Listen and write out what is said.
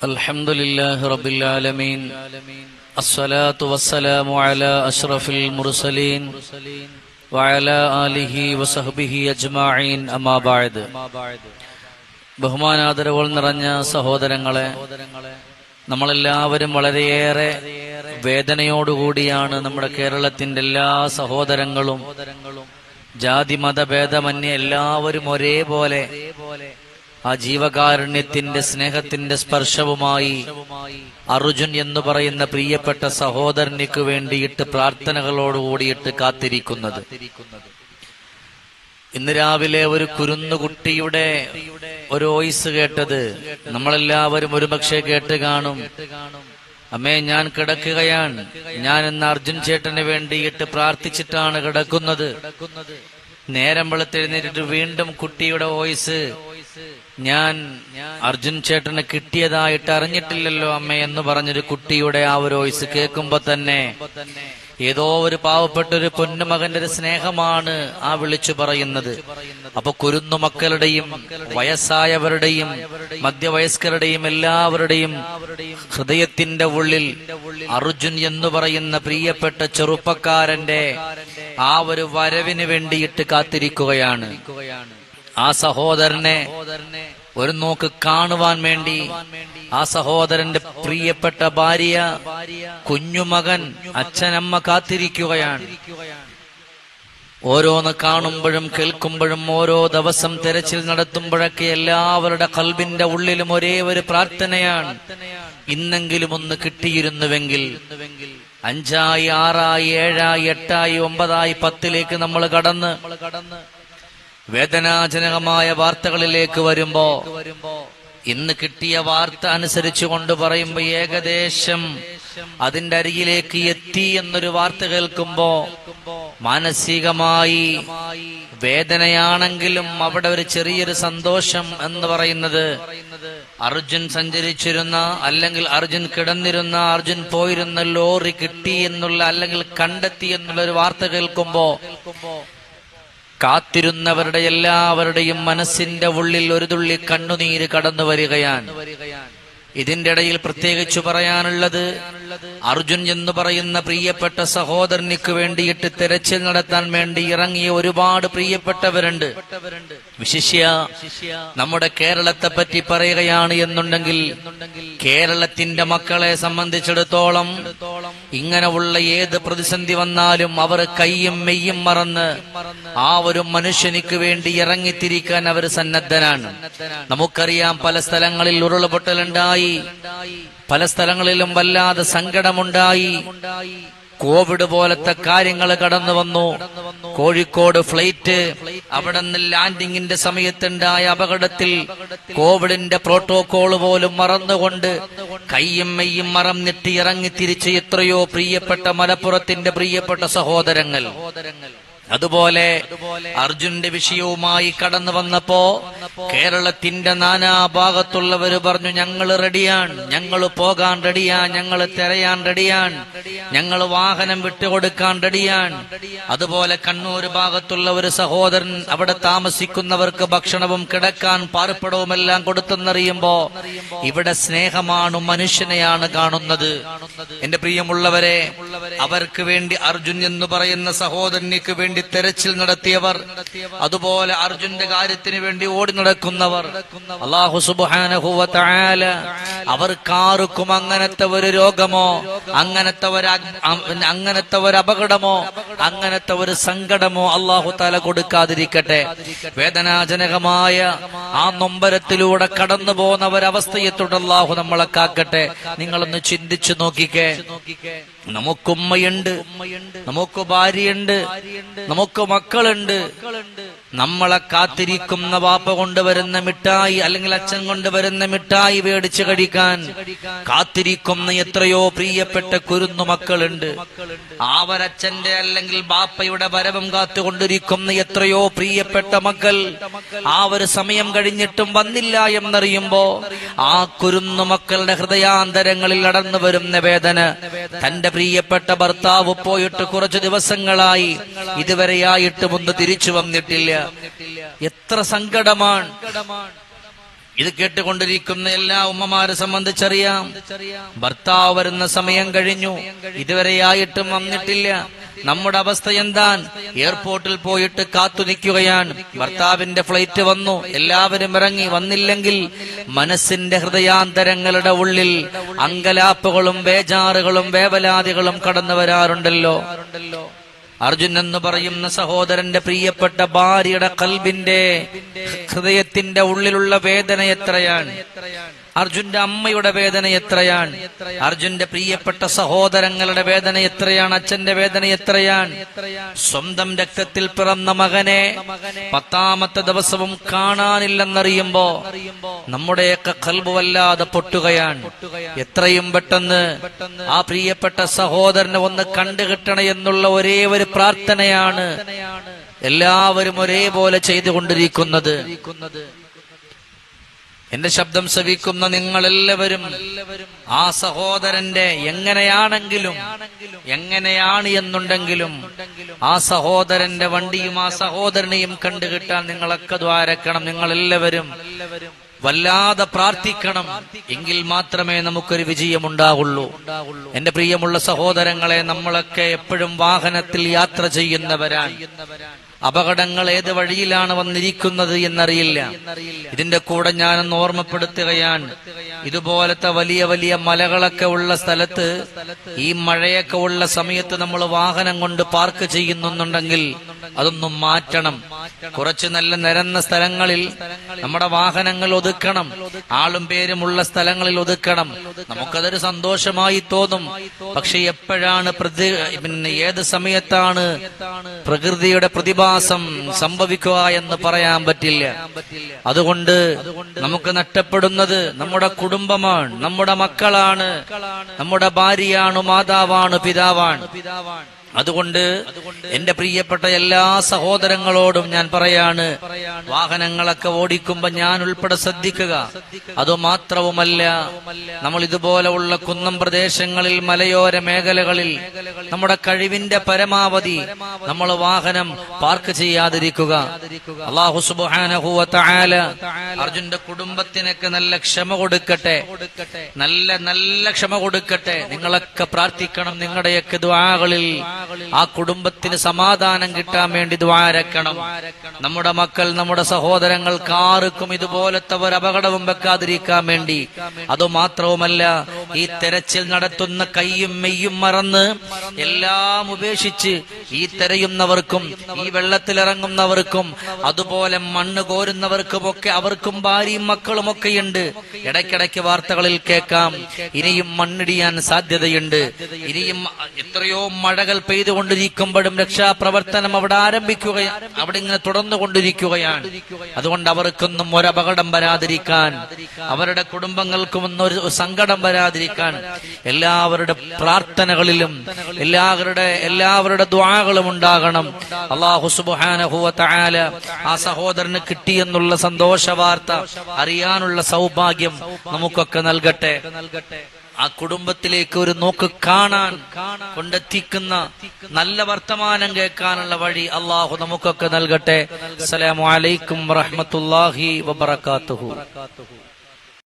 الحمد لله رب العالمين الصلاة والسلام على أشرف المرسلين وعلى آله وصحبه أجمعين أما بعد ബഹുമാനാദരവുകൾ നിറഞ്ഞ സഹോദരങ്ങളെ നമ്മളെല്ലാവരും വളരെയേറെ വേദനയോടുകൂടിയാണ് നമ്മുടെ കേരളത്തിന്റെ എല്ലാ സഹോദരങ്ങളും ജാതി മതഭേദമന്യേ എല്ലാവരും ഒരേപോലെ ആ ജീവകാരുണ്യത്തിന്റെ സ്നേഹത്തിന്റെ സ്പർശവുമായി അർജുൻ എന്ന് പറയുന്ന പ്രിയപ്പെട്ട സഹോദരനിക്ക് വേണ്ടിയിട്ട് പ്രാർത്ഥനകളോട് പ്രാർത്ഥനകളോടുകൂടിയിട്ട് കാത്തിരിക്കുന്നത്. ഇന്ന് രാവിലെ ഒരു കുരുന്നുകുട്ടിയുടെ ഒരു വോയിസ് കേട്ടത് നമ്മളെല്ലാവരും ഒരുപക്ഷെ കേട്ട് കാണും. അമ്മേ ഞാൻ കിടക്കുകയാണ്. ഞാൻ ഇന്ന് അർജുൻ ചേട്ടന് വേണ്ടിയിട്ട് പ്രാർത്ഥിച്ചിട്ടാണ് കിടക്കുന്നത്. നേരം വെളുത്തെഴുന്നേറ്റിട്ട് വീണ്ടും കുട്ടിയുടെ വോയിസ് ഞാൻ അർജുൻ ചേട്ടന് കിട്ടിയതായിട്ട് അറിഞ്ഞിട്ടില്ലല്ലോ അമ്മ എന്ന് പറഞ്ഞൊരു കുട്ടിയുടെ ആ ഒരു വോയിസ് കേൾക്കുമ്പോ തന്നെ ഏതോ ഒരു പാവപ്പെട്ട ഒരു പൊന്നുമകന്റെ ഒരു സ്നേഹമാണ് ആ വിളിച്ചു പറയുന്നത്. അപ്പൊ കുരുന്നു മക്കളുടെയും വയസ്സായവരുടെയും മധ്യവയസ്കരുടെയും എല്ലാവരുടെയും ഹൃദയത്തിന്റെ ഉള്ളിൽ അർജുൻ എന്ന് പറയുന്ന പ്രിയപ്പെട്ട ചെറുപ്പക്കാരന്റെ ആ ഒരു വരവിന് വേണ്ടിയിട്ട് കാത്തിരിക്കുകയാണ്. ആ സഹോദരനെ ഒരു നോക്ക് കാണുവാൻ വേണ്ടി ആ സഹോദരന്റെ പ്രിയപ്പെട്ട ഭാര്യ കുഞ്ഞുമകൻ അച്ഛനമ്മ കാത്തിരിക്കുകയാണ്. ഓരോന്ന് കാണുമ്പോഴും കേൾക്കുമ്പോഴും ഓരോ ദിവസം തെരച്ചിൽ നടത്തുമ്പോഴൊക്കെ എല്ലാവരുടെ കൽബിന്റെ ഉള്ളിലും ഒരേ ഒരു പ്രാർത്ഥനയാണ്. ഇന്നെങ്കിലും ഒന്ന് കിട്ടിയിരുന്നുവെങ്കിൽ അഞ്ചായി ആറായി ഏഴായി എട്ടായി ഒമ്പതായി പത്തിലേക്ക് നമ്മൾ കടന്ന് വേദനാജനകമായ വാർത്തകളിലേക്ക് വരുമ്പോ ഇന്ന് കിട്ടിയ വാർത്ത അനുസരിച്ച് കൊണ്ട് പറയുമ്പോ ഏകദേശം അതിന്റെ അരികിലേക്ക് എത്തി എന്നൊരു വാർത്ത കേൾക്കുമ്പോ മാനസികമായി വേദനയാണെങ്കിലും അവിടെ ഒരു ചെറിയൊരു സന്തോഷം എന്ന് പറയുന്നത് അർജുൻ സഞ്ചരിച്ചിരുന്ന അല്ലെങ്കിൽ അർജുൻ കിടന്നിരുന്ന അർജുൻ പോയിരുന്ന ലോറി കിട്ടി എന്നുള്ള അല്ലെങ്കിൽ കണ്ടെത്തി എന്നുള്ള ഒരു വാർത്ത കേൾക്കുമ്പോ കാത്തിരുന്നവരുടെ എല്ലാവരുടെയും മനസ്സിന്റെ ഉള്ളിൽ ഒരു തുള്ളി കണ്ണുനീര് കടന്നു വരികയാണ്. ഇതിന്റെ ഇടയിൽ പ്രത്യേകിച്ച് പറയാനുള്ളത് അർജുൻ എന്ന് പറയുന്ന പ്രിയപ്പെട്ട സഹോദരനിക്ക് വേണ്ടിയിട്ട് തെരച്ചിൽ നടത്താൻ വേണ്ടി ഇറങ്ങിയ ഒരുപാട് പ്രിയപ്പെട്ടവരുണ്ട്. വിശിഷ്യ നമ്മുടെ കേരളത്തെ പറ്റി പറയുകയാണ് എന്നുണ്ടെങ്കിൽ കേരളത്തിന്റെ മക്കളെ സംബന്ധിച്ചിടത്തോളം ഇങ്ങനെയുള്ള ഏത് പ്രതിസന്ധി വന്നാലും അവർ കയ്യും മെയ്യും മറന്ന് ആ ഒരു മനുഷ്യനിക്ക് വേണ്ടി ഇറങ്ങിത്തിരിക്കാൻ അവർ സന്നദ്ധനാണ്. നമുക്കറിയാം പല സ്ഥലങ്ങളിൽ ഉരുൾപൊട്ടലുണ്ടായി. പല സ്ഥലങ്ങളിലും വല്ലാതെ സങ്കടമുണ്ടായി. കോവിഡ് പോലത്തെ കാര്യങ്ങൾ കടന്നു വന്നു. കോഴിക്കോട് ഫ്ലൈറ്റ് അവിടെ നിന്ന് ലാൻഡിങ്ങിന്റെ സമയത്തുണ്ടായ അപകടത്തിൽ കോവിഡിന്റെ പ്രോട്ടോകോൾ പോലും മറന്നുകൊണ്ട് കയ്യും മെയ്യും മറന്നിട്ട് ഇറങ്ങി തിരിച്ച് എത്രയോ പ്രിയപ്പെട്ട മലപ്പുറത്തിന്റെ പ്രിയപ്പെട്ട സഹോദരങ്ങൾ. അതുപോലെ അർജുന്റെ വിഷയവുമായി കടന്നു വന്നപ്പോ കേരളത്തിന്റെ നാനാ ഭാഗത്തുള്ളവര് പറഞ്ഞു ഞങ്ങൾ റെഡിയാണ്. ഞങ്ങൾ പോകാൻ റെഡിയാണ്. ഞങ്ങൾ തിരയാൻ റെഡിയാണ്. ഞങ്ങൾ വാഹനം വിട്ടുകൊടുക്കാൻ റെഡിയാണ്. അതുപോലെ കണ്ണൂർ ഭാഗത്തുള്ള ഒരു സഹോദരൻ അവിടെ താമസിക്കുന്നവർക്ക് ഭക്ഷണവും കിടക്കാൻ പാർപ്പിടവും എല്ലാം കൊടുത്തെന്നറിയുമ്പോ ഇവിടെ സ്നേഹമാണ് മനുഷ്യനെയാണ് കാണുന്നത്. എന്റെ പ്രിയമുള്ളവരെ അവർക്ക് വേണ്ടി അർജുൻ എന്ന് പറയുന്ന സഹോദരനിക്ക് വേണ്ടി വേണ്ടി തെരച്ചിൽ നടത്തിയവർ അതുപോലെ അർജുന്റെ കാര്യത്തിന് വേണ്ടി ഓടി നടക്കുന്നവർ. അള്ളാഹു സുബാനഹുല അവർക്കാർക്കും അങ്ങനത്തെ ഒരു രോഗമോ അങ്ങനത്തെ ഒരു അങ്ങനത്തെ ഒരു അപകടമോ അങ്ങനത്തെ ഒരു സങ്കടമോ അള്ളാഹു തല കൊടുക്കാതിരിക്കട്ടെ. വേദനാജനകമായ ആ നൊമ്പരത്തിലൂടെ കടന്നു പോകുന്ന ഒരവസ്ഥയെ അള്ളാഹു നമ്മളെ കാക്കട്ടെ. നിങ്ങളൊന്ന് ചിന്തിച്ചു നോക്കിക്കേ നോക്കിക്കേ. നമുക്കുമ്മയുണ്ട് നമുക്ക് ഭാര്യയുണ്ട് നമുക്ക് മക്കളുണ്ട്. നമ്മളെ കാത്തിരിക്കുന്ന വാപ്പ കൊണ്ടുവരുന്ന മിഠായി അല്ലെങ്കിൽ അച്ഛൻ കൊണ്ടുവരുന്ന മിഠായി മേടിച്ചു കഴിക്കാൻ കാത്തിരിക്കുന്ന എത്രയോ പ്രിയപ്പെട്ട കുരുന്നു മക്കളുണ്ട്. ആവരച്ഛന്റെ അല്ലെങ്കിൽ ബാപ്പയുടെ വരവും കാത്തുകൊണ്ടിരിക്കുന്ന എത്രയോ പ്രിയപ്പെട്ട മക്കൾ ആ ഒരു സമയം കഴിഞ്ഞിട്ടും വന്നില്ല എന്നറിയുമ്പോ ആ കുരുന്നു മക്കളുടെ ഹൃദയാന്തരങ്ങളിൽ നടന്നു വരുന്ന വേദന തന്റെ പ്രിയപ്പെട്ട ഭർത്താവ് പോയിട്ട് കുറച്ചു ദിവസങ്ങളായി ഇതുവരെയായിട്ടും ഒന്ന് തിരിച്ചു വന്നിട്ടില്ല. എത്ര സങ്കടമാണ്. ഇത് കേട്ടുകൊണ്ടിരിക്കുന്ന എല്ലാ ഉമ്മമാരെ സംബന്ധിച്ചറിയാം. ഭർത്താവ് വരുന്ന സമയം കഴിഞ്ഞു. ഇതുവരെയായിട്ടും വന്നിട്ടില്ല. നമ്മുടെ അവസ്ഥ എന്താണ്? എയർപോർട്ടിൽ പോയിട്ട് കാത്തു നിൽക്കുകയാണ്. ഭർത്താവിന്റെ ഫ്ലൈറ്റ് വന്നു. എല്ലാവരും ഇറങ്ങി. വന്നില്ലെങ്കിൽ മനസ്സിന്റെ ഹൃദയാന്തരങ്ങളുടെ ഉള്ളിൽ അങ്കലാപ്പുകളും വേജാറുകളും വേവലാതികളും കടന്നു വരാറുണ്ടല്ലോ. അർജുൻ എന്ന് പറയുന്ന സഹോദരന്റെ പ്രിയപ്പെട്ട ഭാര്യയുടെ കൽബിന്റെ ഹൃദയത്തിന്റെ ഉള്ളിലുള്ള വേദന എത്രയാണ്? അർജുന്റെ അമ്മയുടെ വേദന എത്രയാണ്? അർജുന്റെ പ്രിയപ്പെട്ട സഹോദരങ്ങളുടെ വേദന എത്രയാണ്? അച്ഛന്റെ വേദന എത്രയാണ്? സ്വന്തം രക്തത്തിൽ പിറന്ന മകനെ പത്താമത്തെ ദിവസവും കാണാനില്ലെന്നറിയുമ്പോ നമ്മുടെയൊക്കെ കൽബ് വല്ലാതെ പൊട്ടുകയാണ്. എത്രയും പെട്ടെന്ന് ആ പ്രിയപ്പെട്ട സഹോദരനെ ഒന്ന് കണ്ടുകിട്ടണ എന്നുള്ള ഒരേ ഒരു പ്രാർത്ഥനയാണ് എല്ലാവരും ഒരേപോലെ ചെയ്തുകൊണ്ടിരിക്കുന്നത്. എന്റെ ശബ്ദം ശ്രവിക്കുന്ന നിങ്ങളെല്ലാവരും ആ സഹോദരന്റെ എങ്ങനെയാണെങ്കിലും എങ്ങനെയാണ് എന്നുണ്ടെങ്കിലും ആ സഹോദരന്റെ വണ്ടിയും ആ സഹോദരനെയും കണ്ടുകിട്ടാൻ നിങ്ങളൊക്കെ ദ്വാരക്കണം. നിങ്ങളെല്ലാവരും വല്ലാതെ പ്രാർത്ഥിക്കണം. എങ്കിൽ മാത്രമേ നമുക്കൊരു വിജയമുണ്ടാവുള്ളൂ. എന്റെ പ്രിയമുള്ള സഹോദരങ്ങളെ നമ്മളൊക്കെ എപ്പോഴും വാഹനത്തിൽ യാത്ര ചെയ്യുന്നവരാണ്. അപകടങ്ങൾ ഏത് വഴിയിലാണ് വന്നിരിക്കുന്നത് എന്നറിയില്ല. ഇതിന്റെ കൂടെ ഞാനൊന്ന് ഓർമ്മപ്പെടുത്തുകയാണ്. ഇതുപോലത്തെ വലിയ വലിയ മലകളൊക്കെ ഉള്ള സ്ഥലത്ത് ഈ മഴയൊക്കെ ഉള്ള സമയത്ത് നമ്മൾ വാഹനം കൊണ്ട് പാർക്ക് ചെയ്യുന്നുണ്ടെങ്കിൽ അതൊന്നും മാറ്റണം. കുറച്ച് നല്ല നിരന്ന സ്ഥലങ്ങളിൽ നമ്മുടെ വാഹനങ്ങൾ ഒതുക്കണം. ആളും പേരുമുള്ള സ്ഥലങ്ങളിൽ ഒതുക്കണം. നമുക്കതൊരു സന്തോഷമായി തോന്നും. പക്ഷെ എപ്പോഴാണ് പ്രതി പിന്നെ ഏത് സമയത്താണ് പ്രകൃതിയുടെ പ്രതിഭാസം സംഭവിക്കുക എന്ന് പറയാൻ പറ്റില്ല. അതുകൊണ്ട് നമുക്ക് നഷ്ടപ്പെടുന്നത് നമ്മുടെ കുടുംബമാണ് നമ്മുടെ മക്കളാണ് നമ്മുടെ ഭാര്യയാണ് മാതാവാണ് പിതാവാണ്. അതുകൊണ്ട് എന്റെ പ്രിയപ്പെട്ട എല്ലാ സഹോദരങ്ങളോടും ഞാൻ പറയാണ് വാഹനങ്ങളൊക്കെ ഓടിക്കുമ്പോ ഞാൻ ഉൾപ്പെടെ ശ്രദ്ധിക്കുക. അതുമാത്രവുമല്ല നമ്മൾ ഇതുപോലെയുള്ള കുന്നം പ്രദേശങ്ങളിൽ മലയോര മേഖലകളിൽ നമ്മുടെ കഴിവിന്റെ പരമാവധി നമ്മൾ വാഹനം പാർക്ക് ചെയ്യാതിരിക്കുക. അർജുന്റെ കുടുംബത്തിനൊക്കെ നല്ല ക്ഷമ കൊടുക്കട്ടെ. നല്ല നല്ല ക്ഷമ കൊടുക്കട്ടെ. നിങ്ങളൊക്കെ പ്രാർത്ഥിക്കണം നിങ്ങളുടെയൊക്കെ ദ്വാകളിൽ. ആ കുടുംബത്തിന് സമാധാനം കിട്ടാൻ വേണ്ടി ദ്വാരക്കണം നമ്മുടെ മക്കൾ നമ്മുടെ സഹോദരങ്ങൾക്ക് ആർക്കും ഇതുപോലത്തെ ഒരു അപകടവും വെക്കാതിരിക്കാൻ വേണ്ടി. അതുമാത്രവുമല്ല ഈ തെരച്ചിൽ നടത്തുന്ന കൈയും മെയ്യും മറന്ന് എല്ലാം ഉപേക്ഷിച്ച് ഈ തെരയുന്നവർക്കും ഈ വെള്ളത്തിലിറങ്ങുന്നവർക്കും അതുപോലെ മണ്ണ് കോരുന്നവർക്കുമൊക്കെ അവർക്കും ഭാര്യയും മക്കളും ഒക്കെ ഉണ്ട് ഇടയ്ക്കിടയ്ക്ക് വാർത്തകളിൽ കേൾക്കാം. ഇനിയും മണ്ണിടിയാൻ സാധ്യതയുണ്ട്. ഇനിയും എത്രയോ മഴകൾ പെയ്തുകൊണ്ടിരിക്കുമ്പോഴും രക്ഷാപ്രവർത്തനം അവിടെ ആരംഭിക്കുകയാണ് അവിടെ ഇങ്ങനെ തുടർന്നു കൊണ്ടിരിക്കുകയാണ് അതുകൊണ്ട് അവർക്കൊന്നും ഒരപകടം വരാതിരിക്കാൻ അവരുടെ കുടുംബങ്ങൾക്കും ഒന്നും ഒരു സങ്കടം വരാതിരിക്കാൻ എല്ലാവരുടെ പ്രാർത്ഥനകളിലും എല്ലാവരുടെ എല്ലാവരുടെ ദ്വാകളും ഉണ്ടാകണം. അള്ളാഹു ആ സഹോദരന് കിട്ടിയെന്നുള്ള സന്തോഷ വാർത്ത അറിയാനുള്ള സൗഭാഗ്യം നമുക്കൊക്കെ നൽകട്ടെ. ആ കുടുംബത്തിലേക്ക് ഒരു നോക്ക് കാണാൻ കൊണ്ടെത്തിക്കുന്ന നല്ല വർത്തമാനം കേൾക്കാനുള്ള വഴി അള്ളാഹു നമുക്കൊക്കെ നൽകട്ടെ. അസ്സലാമു അലൈക്കും വാത്തു